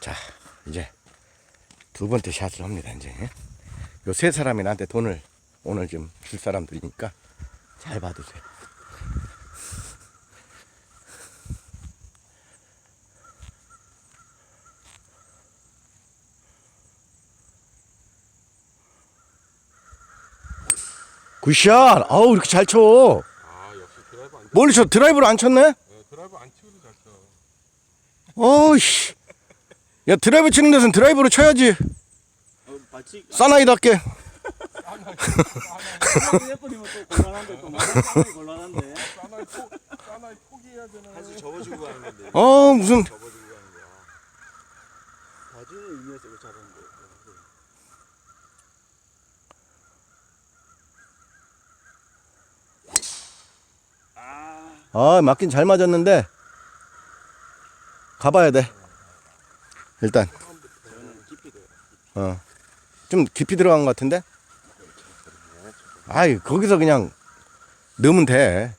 자, 이제 두 번째 샷을 합니다, 이제. 요 세 사람이 나한테 돈을 오늘 좀 줄 사람들이니까 잘 봐두세요. 굿샷! 아우, 이렇게 잘 쳐. 아 역시 드라이브 안 멀리 쳐, 드라이브를 안 쳤네? 네, 드라이브 안 치고도 잘 쳐. 어이씨. 야, 드라이브 치는 데선 드라이브로 쳐야지. 사나이답게. 어, 무슨. 아, 맞긴 잘 맞았는데. 가봐야 돼. 일단, 어. 좀 깊이 들어간 것 같은데? 아이, 거기서 그냥 넣으면 돼.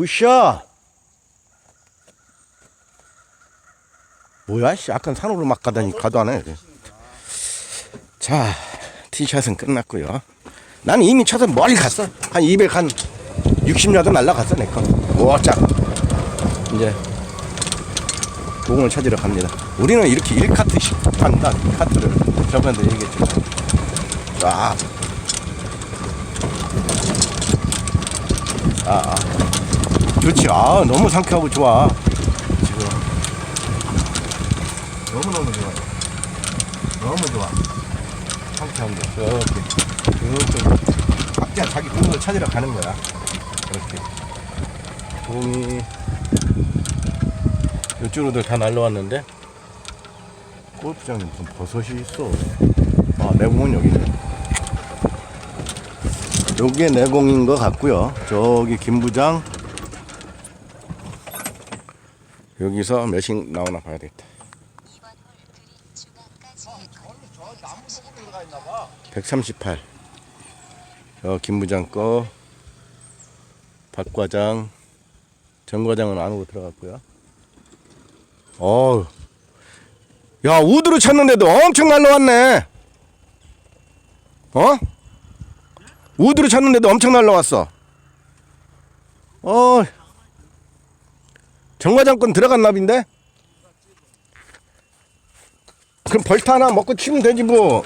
굿샷! 뭐야, 씨. 아까 산으로 막 가다니, 가도 안 해. 자, 티샷은 끝났고요 나는 이미 쳐서 멀리 갔어. 한 200, 한 60야드 날라갔어, 내 거. 오짝. 이제, 공을 찾으러 갑니다. 우리는 이렇게 1카트씩 판다, 1카트를. 저번에도 얘기했지만. 쫙. 아, 아. 좋지. 아, 너무 상쾌하고 좋아. 지금. 너무너무 좋아. 너무 좋아. 상쾌한데. 저렇게. 저렇게. 각자 자기 공을 찾으러 가는 거야. 그렇게. 공이 이쪽으로도 다 날라왔는데 골프장에 무슨 버섯이 있어. 아, 내 공은 여기 있네. 요게 내 공인 것 같고요. 저기 김부장 여기서 몇씩 나오나 봐야 되겠다. 138. 저 김부장 거, 박 과장, 정 과장은 안으로 들어갔고요. 어우, 야 우드로 쳤는데도 엄청 날라왔네. 어? 우드로 쳤는데도 엄청 날라왔어. 어, 정과장 건 들어간 납인데? 그럼 벌타 하나 먹고 치면 되지 뭐.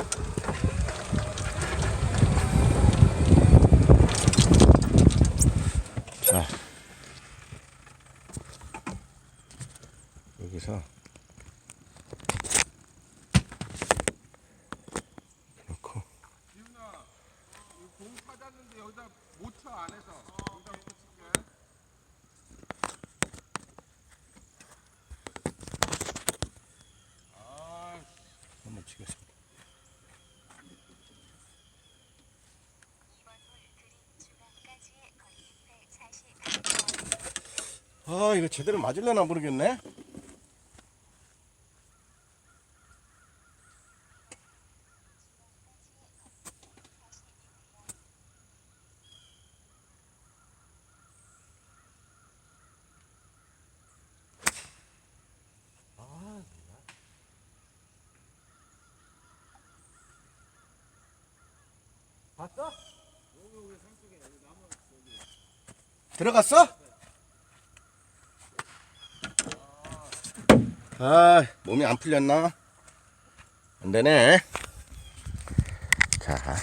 자. 여기서 놓고 공 찾았는데 여기다 못 쳐 안에서. 여기다 붙일게. 한번 치겠습니다. 아 이거 제대로 맞을려나 모르겠네. 봤어? 들어갔어? 아, 몸이 안 풀렸나? 안 되네. 자,